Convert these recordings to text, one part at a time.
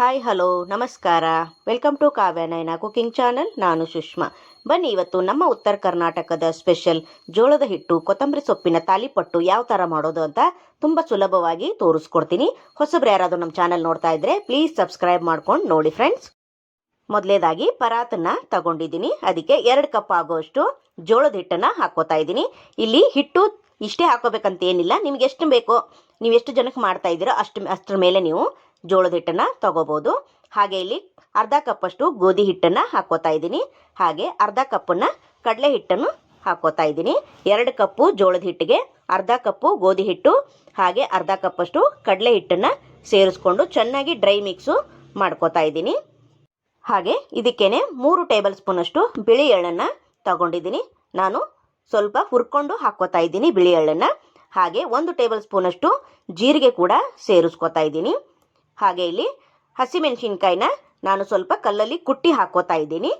Hi hello ನಮಸ್ಕಾರ. Welcome to Kavya Nayana cooking channel ನಾನು ಸುಷ್ಮಾ. ಬನ್ನಿ, ಇವತ್ತು ನಮ್ಮ ಉತ್ತರ ಕರ್ನಾಟಕದ ಸ್ಪೆಷಲ್ ಜೋಳದ ಹಿಟ್ಟು, ಕೊತ್ತಂಬರಿ ಸೊಪ್ಪಿನ ತಾಲಿಪಟ್ಟು ಯಾವ ಥರ ಮಾಡೋದು ಅಂತ ತುಂಬ ಸುಲಭವಾಗಿ ತೋರಿಸ್ಕೊಡ್ತೀನಿ. ಹೊಸಬ್ರು ಯಾರಾದರೂ ನಮ್ಮ ಚಾನಲ್ ನೋಡ್ತಾ ಇದ್ರೆ ಪ್ಲೀಸ್ ಸಬ್ಸ್ಕ್ರೈಬ್ ಮಾಡ್ಕೊಂಡು ನೋಡಿ ಫ್ರೆಂಡ್ಸ್ ಮೊದಲೇದಾಗಿ ಪರಾತನ್ನ ತಗೊಂಡಿದ್ದೀನಿ. ಅದಕ್ಕೆ ಎರಡು ಕಪ್ ಆಗುವಷ್ಟು ಜೋಳದ ಹಿಟ್ಟನ್ನು ಹಾಕೋತಾ ಇದ್ದೀನಿ. ಇಲ್ಲಿ ಹಿಟ್ಟು ಇಷ್ಟೇ ಹಾಕೋಬೇಕಂತ ಏನಿಲ್ಲ. ನಿಮ್ಗೆ ಎಷ್ಟು ಬೇಕೋ ನೀವು ಎಷ್ಟು ಜನಕ್ಕೆ ಮಾಡ್ತಾ ಇದ್ದೀರೋ ಅಷ್ಟು, ಅಷ್ಟರ ಮೇಲೆ ನೀವು ಜೋಳದ ಹಿಟ್ಟನ್ನು ತಗೋಬೋದು. ಹಾಗೆ ಇಲ್ಲಿ ಅರ್ಧ ಕಪ್ಪಷ್ಟು ಗೋಧಿ ಹಿಟ್ಟನ್ನು ಹಾಕೋತಾ ಇದ್ದೀನಿ. ಹಾಗೆ ಅರ್ಧ ಕಪ್ಪನ್ನು ಕಡಲೆ ಹಿಟ್ಟನ್ನು ಹಾಕೋತಾ ಇದ್ದೀನಿ. ಎರಡು ಕಪ್ಪು ಜೋಳದ ಹಿಟ್ಟಿಗೆ, ಅರ್ಧ ಕಪ್ಪು ಗೋಧಿ ಹಿಟ್ಟು, ಹಾಗೆ ಅರ್ಧ ಕಪ್ಪಷ್ಟು ಕಡಲೆ ಹಿಟ್ಟನ್ನು ಸೇರಿಸ್ಕೊಂಡು ಚೆನ್ನಾಗಿ ಡ್ರೈ ಮಿಕ್ಸು ಮಾಡ್ಕೋತಾ ಇದ್ದೀನಿ. ಹಾಗೆ ಇದಕ್ಕೇನೆ ಮೂರು ಟೇಬಲ್ ಸ್ಪೂನಷ್ಟು ಬಿಳಿ ಎಳ್ಳನ್ನು ತಗೊಂಡಿದ್ದೀನಿ. ನಾನು ಸ್ವಲ್ಪ ಹುರ್ಕೊಂಡು ಹಾಕೋತಾ ಇದ್ದೀನಿ ಬಿಳಿ ಎಳ್ಳನ್ನು. ಹಾಗೆ ಒಂದು ಟೇಬಲ್ ಸ್ಪೂನಷ್ಟು ಜೀರಿಗೆ ಕೂಡ ಸೇರಿಸ್ಕೋತಾ ಇದ್ದೀನಿ. ಹಾಗೆ ಇಲ್ಲಿ ಹಸಿಮೆಣಸಿನ್ಕಾಯಿನ ನಾನು ಸ್ವಲ್ಪ ಕಲ್ಲಲ್ಲಿ ಕುಟ್ಟಿ ಹಾಕೋತಾ ಇದ್ದೀನಿ.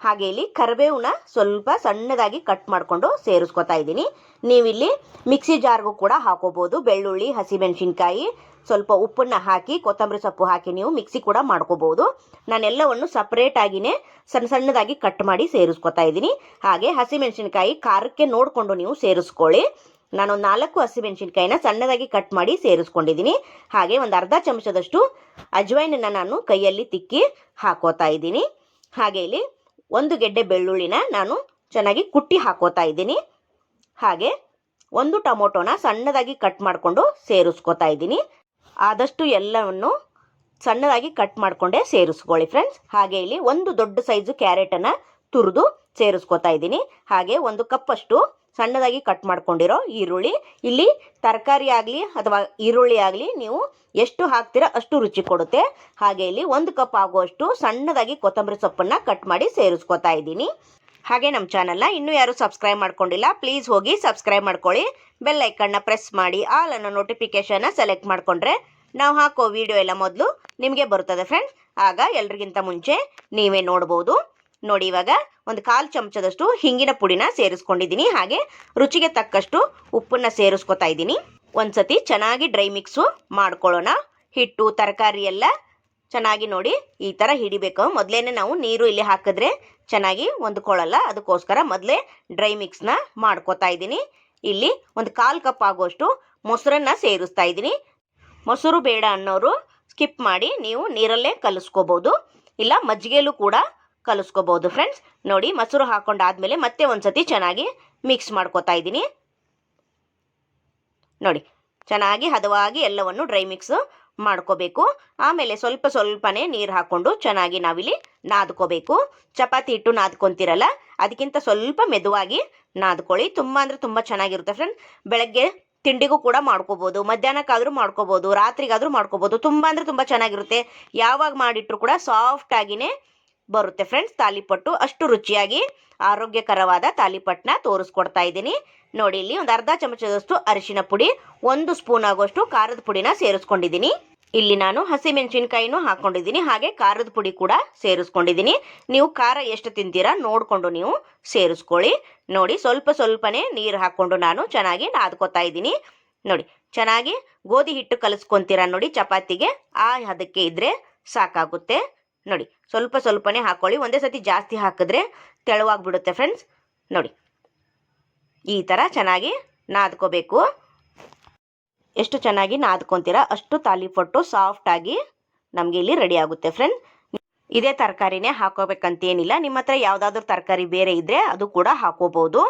ಹಾಗೆ ಇಲ್ಲಿ ಕರಿಬೇವನ್ನ ಸ್ವಲ್ಪ ಸಣ್ಣದಾಗಿ ಕಟ್ ಮಾಡಿಕೊಂಡು ಸೇರಿಸ್ಕೊತಾ ಇದ್ದೀನಿ. ನೀವಿಲ್ಲಿ ಮಿಕ್ಸಿ ಜಾರ್ಗೂ ಕೂಡ ಹಾಕೋಬೋದು. ಬೆಳ್ಳುಳ್ಳಿ, ಹಸಿಮೆಣಸಿನ್ಕಾಯಿ, ಸ್ವಲ್ಪ ಉಪ್ಪನ್ನ ಹಾಕಿ, ಕೊತ್ತಂಬರಿ ಸೊಪ್ಪು ಹಾಕಿ ನೀವು ಮಿಕ್ಸಿ ಕೂಡ ಮಾಡ್ಕೋಬೋದು. ನಾನೆಲ್ಲವನ್ನು ಸಪ್ರೇಟಾಗಿಯೇ ಸಣ್ಣ ಸಣ್ಣದಾಗಿ ಕಟ್ ಮಾಡಿ ಸೇರಿಸ್ಕೊತಾ ಇದ್ದೀನಿ. ಹಾಗೆ ಹಸಿಮೆಣಸಿನ್ಕಾಯಿ ಖಾರಕ್ಕೆ ನೋಡಿಕೊಂಡು ನೀವು ಸೇರಿಸ್ಕೊಳ್ಳಿ. ನಾನು ನಾಲ್ಕು ಹಸಿಮೆಣಸಿನ್ಕಾಯಿನ ಸಣ್ಣದಾಗಿ ಕಟ್ ಮಾಡಿ ಸೇರಿಸ್ಕೊಂಡಿದ್ದೀನಿ. ಹಾಗೆ ಒಂದು ಅರ್ಧ ಚಮಚದಷ್ಟು ಅಜ್ವೈನನ್ನು ನಾನು ಕೈಯಲ್ಲಿ ತಿಕ್ಕಿ ಹಾಕೋತಾ ಇದ್ದೀನಿ. ಹಾಗೆ ಇಲ್ಲಿ ಒಂದು ಗೆಡ್ಡೆ ಬೆಳ್ಳುಳ್ಳಿನ ನಾನು ಚೆನ್ನಾಗಿ ಕುಟ್ಟಿ ಹಾಕೋತಾ ಇದ್ದೀನಿ. ಹಾಗೆ ಒಂದು ಟೊಮೊಟೊನ ಸಣ್ಣದಾಗಿ ಕಟ್ ಮಾಡಿಕೊಂಡು ಸೇರಿಸ್ಕೋತಾ ಇದ್ದೀನಿ. ಆದಷ್ಟು ಎಲ್ಲವನ್ನು ಸಣ್ಣದಾಗಿ ಕಟ್ ಮಾಡಿಕೊಂಡೇ ಸೇರಿಸ್ಕೊಳ್ಳಿ ಫ್ರೆಂಡ್ಸ್ ಹಾಗೆ ಇಲ್ಲಿ ಒಂದು ದೊಡ್ಡ ಸೈಜು ಕ್ಯಾರೆಟನ್ನು ತುರಿದು ಸೇರಿಸ್ಕೋತಾ ಇದ್ದೀನಿ. ಹಾಗೆ ಒಂದು ಕಪ್ಪಷ್ಟು ಸಣ್ಣದಾಗಿ ಕಟ್ ಮಾಡ್ಕೊಂಡಿರೋ ಈರುಳ್ಳಿ. ಇಲ್ಲಿ ತರಕಾರಿ ಆಗಲಿ ಅಥವಾ ಈರುಳ್ಳಿ ಆಗಲಿ ನೀವು ಎಷ್ಟು ಹಾಕ್ತೀರಾ ಅಷ್ಟು ರುಚಿ ಕೊಡುತ್ತೆ. ಹಾಗೆ ಇಲ್ಲಿ ಒಂದು ಕಪ್ ಆಗುವಷ್ಟು ಸಣ್ಣದಾಗಿ ಕೊತ್ತಂಬರಿ ಸೊಪ್ಪನ್ನು ಕಟ್ ಮಾಡಿ ಸೇರಿಸ್ಕೊತಾ ಇದ್ದೀನಿ. ಹಾಗೆ ನಮ್ಮ ಚಾನಲ್ನ ಇನ್ನೂ ಯಾರು ಸಬ್ಸ್ಕ್ರೈಬ್ ಮಾಡ್ಕೊಂಡಿಲ್ಲ ಪ್ಲೀಸ್ ಹೋಗಿ ಸಬ್ಸ್ಕ್ರೈಬ್ ಮಾಡ್ಕೊಳ್ಳಿ. ಬೆಲ್ ಐಕನ್ನ ಪ್ರೆಸ್ ಮಾಡಿ ಆಲ್ ಅನ್ನೋ ನೋಟಿಫಿಕೇಶನ್ನ ಸೆಲೆಕ್ಟ್ ಮಾಡಿಕೊಂಡ್ರೆ ನಾವು ಹಾಕೋ ವಿಡಿಯೋ ಎಲ್ಲ ಮೊದಲು ನಿಮಗೆ ಬರ್ತದೆ ಫ್ರೆಂಡ್ಸ್ ಆಗ ಎಲ್ರಿಗಿಂತ ಮುಂಚೆ ನೀವೇ ನೋಡ್ಬೋದು. ನೋಡಿ ಇವಾಗ ಒಂದು ಕಾಲು ಚಮಚದಷ್ಟು ಹಿಂಗಿನ ಪುಡಿನ ಸೇರಿಸ್ಕೊಂಡಿದ್ದೀನಿ. ಹಾಗೆ ರುಚಿಗೆ ತಕ್ಕಷ್ಟು ಉಪ್ಪನ್ನು ಸೇರಿಸ್ಕೊತಾ ಇದ್ದೀನಿ. ಒಂದ್ಸತಿ ಚೆನ್ನಾಗಿ ಡ್ರೈ ಮಿಕ್ಸು ಮಾಡ್ಕೊಳ್ಳೋಣ. ಹಿಟ್ಟು, ತರಕಾರಿ ಎಲ್ಲ ಚೆನ್ನಾಗಿ ನೋಡಿ ಈ ಥರ ಹಿಡಿಬೇಕು. ಮೊದಲೇನೆ ನಾವು ನೀರು ಇಲ್ಲಿ ಹಾಕಿದ್ರೆ ಚೆನ್ನಾಗಿ ಹೊಂದ್ಕೊಳ್ಳಲ್ಲ. ಅದಕ್ಕೋಸ್ಕರ ಮೊದಲೇ ಡ್ರೈ ಮಿಕ್ಸ್ನ ಮಾಡ್ಕೋತಾ ಇದ್ದೀನಿ. ಇಲ್ಲಿ ಒಂದು ಕಾಲು ಕಪ್ ಆಗುವಷ್ಟು ಮೊಸರನ್ನ ಸೇರಿಸ್ತಾ ಇದ್ದೀನಿ. ಮೊಸರು ಬೇಡ ಅನ್ನೋರು ಸ್ಕಿಪ್ ಮಾಡಿ ನೀವು ನೀರಲ್ಲೇ ಕಲಿಸ್ಕೋಬೋದು. ಇಲ್ಲ ಮಜ್ಜಿಗೆಯಲ್ಲೂ ಕೂಡ ಕಲಿಸ್ಕೋಬೋದು ಫ್ರೆಂಡ್ಸ್ ನೋಡಿ, ಮೊಸರು ಹಾಕೊಂಡಾದ್ಮೇಲೆ ಮತ್ತೆ ಒಂದ್ಸತಿ ಚೆನ್ನಾಗಿ ಮಿಕ್ಸ್ ಮಾಡ್ಕೋತಾ ಇದ್ದೀನಿ. ನೋಡಿ, ಚೆನ್ನಾಗಿ ಹದವಾಗಿ ಎಲ್ಲವನ್ನು ಡ್ರೈ ಮಿಕ್ಸ್ ಮಾಡ್ಕೋಬೇಕು. ಆಮೇಲೆ ಸ್ವಲ್ಪ ಸ್ವಲ್ಪನೇ ನೀರು ಹಾಕ್ಕೊಂಡು ಚೆನ್ನಾಗಿ ನಾವಿಲ್ಲಿ ನಾದ್ಕೋಬೇಕು. ಚಪಾತಿ ಹಿಟ್ಟು ನಾದ್ಕೊಂತಿರಲ್ಲ, ಅದಕ್ಕಿಂತ ಸ್ವಲ್ಪ ಮೆದುವಾಗಿ ನಾದ್ಕೊಳ್ಳಿ. ತುಂಬ ಅಂದರೆ ತುಂಬ ಚೆನ್ನಾಗಿರುತ್ತೆ ಫ್ರೆಂಡ್ ಬೆಳಗ್ಗೆ ತಿಂಡಿಗೂ ಕೂಡ ಮಾಡ್ಕೋಬೋದು, ಮಧ್ಯಾಹ್ನಕ್ಕಾದರೂ ಮಾಡ್ಕೋಬೋದು, ರಾತ್ರಿಗಾದರೂ ಮಾಡ್ಕೋಬೋದು. ತುಂಬ ಅಂದರೆ ತುಂಬ ಚೆನ್ನಾಗಿರುತ್ತೆ. ಯಾವಾಗ ಮಾಡಿಟ್ರು ಕೂಡ ಸಾಫ್ಟಾಗಿಯೇ ಬರುತ್ತೆ ಫ್ರೆಂಡ್ಸ್ ತಾಲಿಪಟ್ಟು ಅಷ್ಟು ರುಚಿಯಾಗಿ, ಆರೋಗ್ಯಕರವಾದ ತಾಲಿಪಟ್ಟನ್ನ ತೋರಿಸ್ಕೊಡ್ತಾ ಇದ್ದೀನಿ. ನೋಡಿ, ಇಲ್ಲಿ ಒಂದು ಅರ್ಧ ಚಮಚದಷ್ಟು ಅರಿಶಿನ ಪುಡಿ, ಒಂದು ಸ್ಪೂನ್ ಆಗುವಷ್ಟು ಖಾರದ ಪುಡಿನ ಸೇರಿಸ್ಕೊಂಡಿದ್ದೀನಿ. ಇಲ್ಲಿ ನಾನು ಹಸಿಮೆಣಸಿನ್ಕಾಯಿನೂ ಹಾಕೊಂಡಿದ್ದೀನಿ ಹಾಗೆ ಖಾರದ ಪುಡಿ ಕೂಡ ಸೇರಿಸ್ಕೊಂಡಿದ್ದೀನಿ. ನೀವು ಖಾರ ಎಷ್ಟು ತಿಂತೀರಾ ನೋಡಿಕೊಂಡು ನೀವು ಸೇರಿಸ್ಕೊಳ್ಳಿ. ನೋಡಿ, ಸ್ವಲ್ಪ ಸ್ವಲ್ಪನೇ ನೀರು ಹಾಕ್ಕೊಂಡು ನಾನು ಚೆನ್ನಾಗಿ ನಾದ್ಕೋತಾ ಇದ್ದೀನಿ. ನೋಡಿ, ಚೆನ್ನಾಗಿ ಗೋಧಿ ಹಿಟ್ಟು ಕಲಿಸ್ಕೊಂತೀರಾ ನೋಡಿ, ಚಪಾತಿಗೆ, ಆ ಹದಕ್ಕೆ ಇದ್ದರೆ ಸಾಕಾಗುತ್ತೆ. ನೋಡಿ, ಸ್ವಲ್ಪ ಸ್ವಲ್ಪನೇ ಹಾಕೊಳ್ಳಿ. ಒಂದೇ ಸತಿ ಜಾಸ್ತಿ ಹಾಕಿದ್ರೆ ತೆಳುವಾಗಿಬಿಡುತ್ತೆ ಫ್ರೆಂಡ್ಸ್ ನೋಡಿ, ಈ ಥರ ಚೆನ್ನಾಗಿ ನಾದ್ಕೋಬೇಕು. ಎಷ್ಟು ಚೆನ್ನಾಗಿ ನಾದ್ಕೊತೀರಾ ಅಷ್ಟು ತಾಲಿಪಟ್ಟು ಸಾಫ್ಟಾಗಿ ನಮಗೆ ಇಲ್ಲಿ ರೆಡಿ ಆಗುತ್ತೆ ಫ್ರೆಂಡ್ಸ್ ಇದೇ ತರಕಾರಿನೇ ಹಾಕೋಬೇಕಂತೇನಿಲ್ಲ. ನಿಮ್ಮ ಹತ್ರ ಯಾವುದಾದ್ರೂ ತರಕಾರಿ ಬೇರೆ ಇದ್ದರೆ ಅದು ಕೂಡ ಹಾಕೋಬೋದು.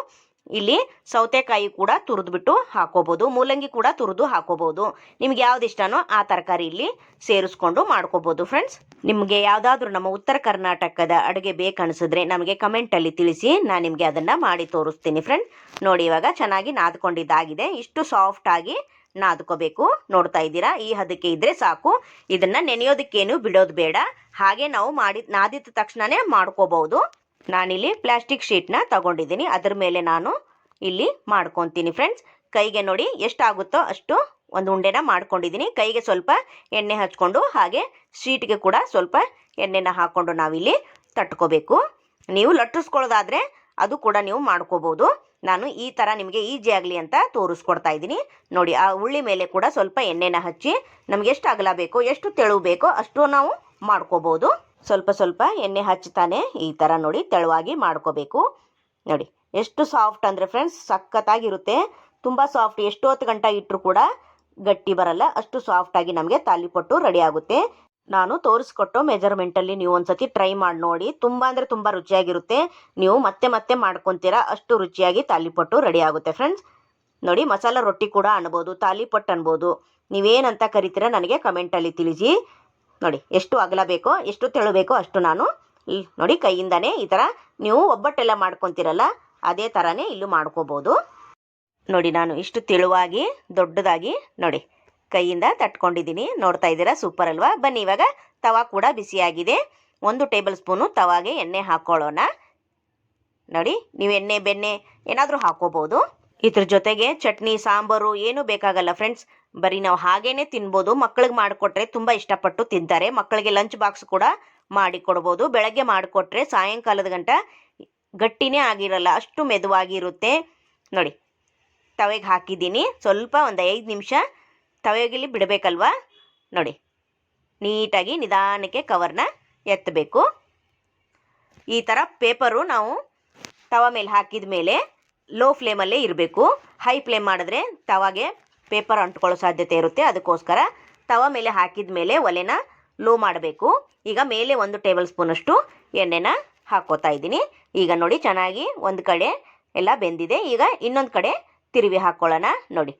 ಇಲ್ಲಿ ಸೌತೆಕಾಯಿ ಕೂಡ ತುರಿದ್ಬಿಟ್ಟು ಹಾಕೋಬಹುದು ಮೂಲಂಗಿ ಕೂಡ ತುರಿದು ಹಾಕೋಬಹುದು ನಿಮ್ಗೆ ಯಾವ್ದು ಇಷ್ಟನೋ ಆ ತರಕಾರಿ ಇಲ್ಲಿ ಸೇರಿಸ್ಕೊಂಡು ಮಾಡ್ಕೋಬಹುದು ಫ್ರೆಂಡ್ಸ್ ನಿಮಗೆ ಯಾವ್ದಾದ್ರು ನಮ್ಮ ಉತ್ತರ ಕರ್ನಾಟಕದ ಅಡುಗೆ ಬೇಕನ್ಸಿದ್ರೆ ನಮಗೆ ಕಮೆಂಟಲ್ಲಿ ತಿಳಿಸಿ, ನಾನು ನಿಮಗೆ ಅದನ್ನ ಮಾಡಿ ತೋರಿಸ್ತೀನಿ ಫ್ರೆಂಡ್ ನೋಡಿ ಇವಾಗ ಚೆನ್ನಾಗಿ ನಾದ್ಕೊಂಡಿದ್ದಾಗಿದೆ. ಇಷ್ಟು ಸಾಫ್ಟ್ ಆಗಿ ನಾದ್ಕೋಬೇಕು. ನೋಡ್ತಾ ಇದ್ದೀರಾ? ಈ ಹದಕ್ಕೆ ಇದ್ರೆ ಸಾಕು. ಇದನ್ನ ನೆನೆಯೋದಕ್ಕೇನು ಬಿಡೋದು ಬೇಡ. ಹಾಗೆ ನಾವು ಮಾಡಿ ನಾದಿದ ತಕ್ಷಣನೇ ಮಾಡ್ಕೋಬಹುದು. ನಾನಿಲ್ಲಿ ಪ್ಲಾಸ್ಟಿಕ್ ಶೀಟ್ನ ತಗೊಂಡಿದ್ದೀನಿ. ಅದ್ರ ಮೇಲೆ ನಾನು ಇಲ್ಲಿ ಮಾಡ್ಕೊತೀನಿ ಫ್ರೆಂಡ್ಸ್. ಕೈಗೆ ನೋಡಿ ಎಷ್ಟಾಗುತ್ತೋ ಅಷ್ಟು ಒಂದು ಉಂಡೆನ ಮಾಡ್ಕೊಂಡಿದ್ದೀನಿ. ಕೈಗೆ ಸ್ವಲ್ಪ ಎಣ್ಣೆ ಹಚ್ಕೊಂಡು ಹಾಗೆ ಶೀಟ್ಗೆ ಕೂಡ ಸ್ವಲ್ಪ ಎಣ್ಣೆನ ಹಾಕ್ಕೊಂಡು ನಾವಿಲ್ಲಿ ತಟ್ಕೋಬೇಕು. ನೀವು ಲಟ್ಟಿಸ್ಕೊಳ್ಳೋದಾದರೆ ಅದು ಕೂಡ ನೀವು ಮಾಡ್ಕೋಬೋದು. ನಾನು ಈ ಥರ ನಿಮಗೆ ಈಜಿ ಆಗಲಿ ಅಂತ ತೋರಿಸ್ಕೊಡ್ತಾ ಇದ್ದೀನಿ. ನೋಡಿ, ಆ ಉಳ್ಳಿ ಮೇಲೆ ಕೂಡ ಸ್ವಲ್ಪ ಎಣ್ಣೆನ ಹಚ್ಚಿ ನಮ್ಗೆ ಎಷ್ಟು ಅಗಲ ಬೇಕೋ ಎಷ್ಟು ತೆಳು ಬೇಕೋ ಅಷ್ಟು ನಾವು ಮಾಡ್ಕೋಬೋದು. ಸ್ವಲ್ಪ ಸ್ವಲ್ಪ ಎಣ್ಣೆ ಹಚ್ಚುತ್ತಾನೆ. ಈ ಥರ ನೋಡಿ ತೆಳುವಾಗಿ ಮಾಡ್ಕೋಬೇಕು. ನೋಡಿ, ಎಷ್ಟು ಸಾಫ್ಟ್ ಅಂದರೆ ಫ್ರೆಂಡ್ಸ್ ಸಖತ್ತಾಗಿರುತ್ತೆ. ತುಂಬ ಸಾಫ್ಟ್, ಎಷ್ಟೊತ್ತು ಗಂಟ ಇಟ್ಟರು ಕೂಡ ಗಟ್ಟಿ ಬರಲ್ಲ. ಅಷ್ಟು ಸಾಫ್ಟಾಗಿ ನಮಗೆ ತಾಲಿಪಟ್ಟು ರೆಡಿ ಆಗುತ್ತೆ. ನಾನು ತೋರಿಸ್ಕೊಟ್ಟು ಮೆಜರ್ಮೆಂಟಲ್ಲಿ ನೀವು ಒಂದ್ಸತಿ ಟ್ರೈ ಮಾಡಿ ನೋಡಿ. ತುಂಬ ಅಂದರೆ ತುಂಬ ರುಚಿಯಾಗಿರುತ್ತೆ. ನೀವು ಮತ್ತೆ ಮತ್ತೆ ಮಾಡ್ಕೊತೀರಾ. ಅಷ್ಟು ರುಚಿಯಾಗಿ ತಾಲಿಪಟ್ಟು ರೆಡಿ ಆಗುತ್ತೆ ಫ್ರೆಂಡ್ಸ್ ನೋಡಿ, ಮಸಾಲ ರೊಟ್ಟಿ ಕೂಡ ಅನ್ಬೋದು ತಾಲಿಪಟ್ಟು ಅನ್ಬೋದು. ನೀವೇನಂತ ಕರಿತೀರಾ ನನಗೆ ಕಮೆಂಟಲ್ಲಿ ತಿಳಿಸಿ. ನೋಡಿ, ಎಷ್ಟು ಅಗಲ ಬೇಕೋ, ಎಷ್ಟು ತೆಳು ಬೇಕೋ ಅಷ್ಟು ನಾನು ನೋಡಿ ಕೈಯಿಂದನೇ ಈ ಥರ ನೀವು ಒಬ್ಬಟ್ಟೆಲ್ಲ ಮಾಡ್ಕೊತಿರಲ್ಲ, ಅದೇ ಥರನೇ ಇಲ್ಲೂ ಮಾಡ್ಕೋಬೋದು. ನೋಡಿ, ನಾನು ಇಷ್ಟು ತೆಳುವಾಗಿ, ದೊಡ್ಡದಾಗಿ ನೋಡಿ, ಕೈಯಿಂದ ತಟ್ಕೊಂಡಿದ್ದೀನಿ. ನೋಡ್ತಾ ಇದ್ದೀರಾ? ಸೂಪರ್ ಅಲ್ವಾ? ಬನ್ನಿ, ಇವಾಗ ತವಾ ಕೂಡ ಬಿಸಿಯಾಗಿದೆ. ಒಂದು ಟೇಬಲ್ ಸ್ಪೂನು ತವಾಗೆ ಎಣ್ಣೆ ಹಾಕ್ಕೊಳ್ಳೋಣ ನೋಡಿ, ನೀವು ಎಣ್ಣೆ, ಬೆಣ್ಣೆ ಏನಾದರೂ ಹಾಕೋಬೋದು. ಇದ್ರ ಜೊತೆಗೆ ಚಟ್ನಿ, ಸಾಂಬಾರು ಏನೂ ಬೇಕಾಗಲ್ಲ ಫ್ರೆಂಡ್ಸ್ ಬರೀ ನಾವು ಹಾಗೇನೆ ತಿನ್ಬೋದು, ಮಕ್ಳಿಗೆ ಮಾಡಿಕೊಟ್ರೆ ತುಂಬ ಇಷ್ಟಪಟ್ಟು ತಿಂತಾರೆ. ಮಕ್ಕಳಿಗೆ ಲಂಚ್ ಬಾಕ್ಸ್ ಕೂಡ ಮಾಡಿ ಕೊಡ್ಬೋದು. ಬೆಳಗ್ಗೆ ಮಾಡಿಕೊಟ್ರೆ ಸಾಯಂಕಾಲದ ಗಂಟ ಗಟ್ಟಿನೇ ಆಗಿರಲ್ಲ, ಅಷ್ಟು ಮೆದುವಾಗಿರುತ್ತೆ. ನೋಡಿ, ತವೆಗೆ ಹಾಕಿದ್ದೀನಿ. ಸ್ವಲ್ಪ ಒಂದು ಐದು ನಿಮಿಷ ತವೆಗಿಲಿ ಬಿಡಬೇಕಲ್ವಾ? ನೋಡಿ, ನೀಟಾಗಿ ನಿಧಾನಕ್ಕೆ ಕವರ್ನ ಎತ್ತಬೇಕು ಈ ಥರ ಪೇಪರು ನಾವು ತವ ಮೇಲೆ ಹಾಕಿದ ಮೇಲೆ ಲೋ ಫ್ಲೇಮಲ್ಲೇ ಇರಬೇಕು. ಹೈ ಫ್ಲೇಮ್ ಮಾಡಿದ್ರೆ ತವಾಗೆ ಪೇಪರ್ ಅಂಟ್ಕೊಳ್ಳೋ ಸಾಧ್ಯತೆ ಇರುತ್ತೆ. ಅದಕ್ಕೋಸ್ಕರ ತವ ಮೇಲೆ ಹಾಕಿದ ಮೇಲೆ ಒಲೆನ ಲೋ ಮಾಡಬೇಕು. ಈಗ ಮೇಲೆ ಒಂದು ಟೇಬಲ್ ಸ್ಪೂನಷ್ಟು ಎಣ್ಣೆನ ಹಾಕೋತಾ ಇದ್ದೀನಿ. ಈಗ ನೋಡಿ ಚೆನ್ನಾಗಿ ಒಂದು ಕಡೆ ಎಲ್ಲ ಬೆಂದಿದೆ. ಈಗ ಇನ್ನೊಂದು ಕಡೆ ತಿರುವಿ ಹಾಕ್ಕೊಳ್ಳೋಣ ನೋಡಿ.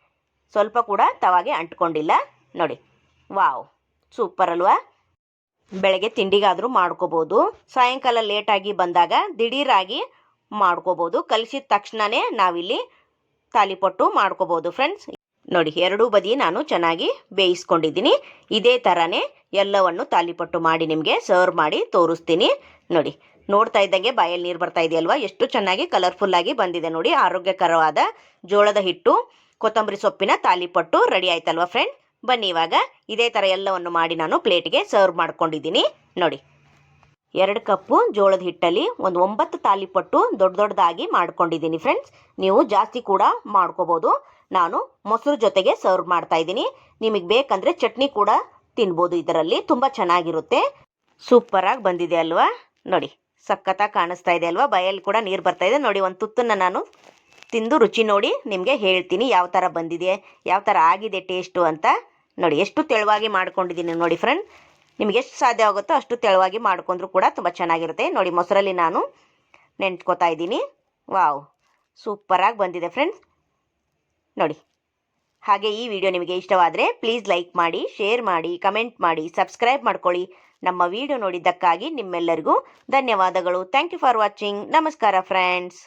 ಸ್ವಲ್ಪ ಕೂಡ ತವಾಗೆ ಅಂಟ್ಕೊಂಡಿಲ್ಲ ನೋಡಿ. ವಾವ್ ಸೂಪರ್ ಅಲ್ವಾ? ಬೆಳಗ್ಗೆ ತಿಂಡಿಗಾದರೂ ಮಾಡ್ಕೋಬೋದು. ಸಾಯಂಕಾಲ ಲೇಟಾಗಿ ಬಂದಾಗ ದಿಢೀರಾಗಿ ಮಾಡ್ಕೋಬೋದು. ಕಲಿಸಿದ ತಕ್ಷಣವೇ ನಾವಿಲ್ಲಿ ತಾಲಿಪಟ್ಟು ಮಾಡ್ಕೋಬೋದು ಫ್ರೆಂಡ್ಸ್. ನೋಡಿ, ಎರಡೂ ಬದಿ ನಾನು ಚೆನ್ನಾಗಿ ಬೇಯಿಸ್ಕೊಂಡಿದ್ದೀನಿ. ಇದೇ ಥರನೇ ಎಲ್ಲವನ್ನು ತಾಲಿಪಟ್ಟು ಮಾಡಿ ನಿಮಗೆ ಸರ್ವ್ ಮಾಡಿ ತೋರಿಸ್ತೀನಿ. ನೋಡಿ, ನೋಡ್ತಾ ಇದ್ದಂಗೆ ಬಾಯಲ್ಲಿ ನೀರು ಬರ್ತಾ ಇದೆಯಲ್ವಾ? ಎಷ್ಟು ಚೆನ್ನಾಗಿ ಕಲರ್ಫುಲ್ಲಾಗಿ ಬಂದಿದೆ ನೋಡಿ. ಆರೋಗ್ಯಕರವಾದ ಜೋಳದ ಹಿಟ್ಟು, ಕೊತ್ತಂಬರಿ ಸೊಪ್ಪಿನ ತಾಲಿಪಟ್ಟು ರೆಡಿ ಆಯ್ತಲ್ವಾ ಫ್ರೆಂಡ್? ಬನ್ನಿ ಇವಾಗ ಇದೇ ಥರ ಎಲ್ಲವನ್ನು ಮಾಡಿ ನಾನು ಪ್ಲೇಟ್ಗೆ ಸರ್ವ್ ಮಾಡ್ಕೊಂಡಿದ್ದೀನಿ. ನೋಡಿ ಎರಡು ಕಪ್ಪು, ಜೋಳದ ಹಿಟ್ಟಲ್ಲಿ ಒಂದು ಒಂಬತ್ತು ತಾಲಿಪಟ್ಟು ದೊಡ್ಡ ದೊಡ್ಡದಾಗಿ ಮಾಡ್ಕೊಂಡಿದ್ದೀನಿ ಫ್ರೆಂಡ್ಸ್ ನೀವು ಜಾಸ್ತಿ ಕೂಡ ಮಾಡ್ಕೋಬೋದು. ನಾನು ಮೊಸರು ಜೊತೆಗೆ ಸರ್ವ್ ಮಾಡ್ತಾ ಇದ್ದೀನಿ. ನಿಮಗೆ ಬೇಕಂದ್ರೆ ಚಟ್ನಿ ಕೂಡ ತಿನ್ಬೋದು. ಇದರಲ್ಲಿ ತುಂಬ ಚೆನ್ನಾಗಿರುತ್ತೆ. ಸೂಪರಾಗಿ ಬಂದಿದೆ ಅಲ್ವಾ? ನೋಡಿ, ಸಖತ್ತಾಗಿ ಕಾಣಿಸ್ತಾ ಇದೆ ಅಲ್ವಾ? ಬಯಲ್ಲಿ ಕೂಡ ನೀರು ಬರ್ತಾ ಇದೆ. ನೋಡಿ, ಒಂದು ತುತ್ತನ್ನು ನಾನು ತಿಂದು ರುಚಿ ನೋಡಿ ನಿಮಗೆ ಹೇಳ್ತೀನಿ ಯಾವ ಥರ ಬಂದಿದೆ, ಯಾವ ಥರ ಆಗಿದೆ ಟೇಸ್ಟು ಅಂತ. ನೋಡಿ, ಎಷ್ಟು ತೆಳುವಾಗಿ ಮಾಡ್ಕೊಂಡಿದ್ದೀನಿ ನೋಡಿ ಫ್ರೆಂಡ್ ನಿಮಗೆ ಎಷ್ಟು ಸಾಧ್ಯ ಆಗುತ್ತೋ ಅಷ್ಟು ತೆಳುವಾಗಿ ಮಾಡ್ಕೊಂಡ್ರು ಕೂಡ ತುಂಬ ಚೆನ್ನಾಗಿರುತ್ತೆ. ನೋಡಿ, ಮೊಸರಲ್ಲಿ ನಾನು ನೆಂಟ್ಕೋತಾ ಇದ್ದೀನಿ. ವಾವ್, ಸೂಪರಾಗಿ ಬಂದಿದೆ ಫ್ರೆಂಡ್ಸ್ ನೋಡಿ, ಹಾಗೆ ಈ ವಿಡಿಯೋ ನಿಮಗೆ ಇಷ್ಟವಾದರೆ ಪ್ಲೀಸ್ ಲೈಕ್ ಮಾಡಿ ಶೇರ್ ಮಾಡಿ ಕಮೆಂಟ್ ಮಾಡಿ ಸಬ್ಸ್ಕ್ರೈಬ್ ಮಾಡ್ಕೊಳ್ಳಿ. ನಮ್ಮ ವಿಡಿಯೋ ನೋಡಿದ್ದಕ್ಕಾಗಿ ನಿಮ್ಮೆಲ್ಲರಿಗೂ ಧನ್ಯವಾದಗಳು. ಥ್ಯಾಂಕ್ ಯು ಫಾರ್ ವಾಚಿಂಗ್ ನಮಸ್ಕಾರ ಫ್ರೆಂಡ್ಸ್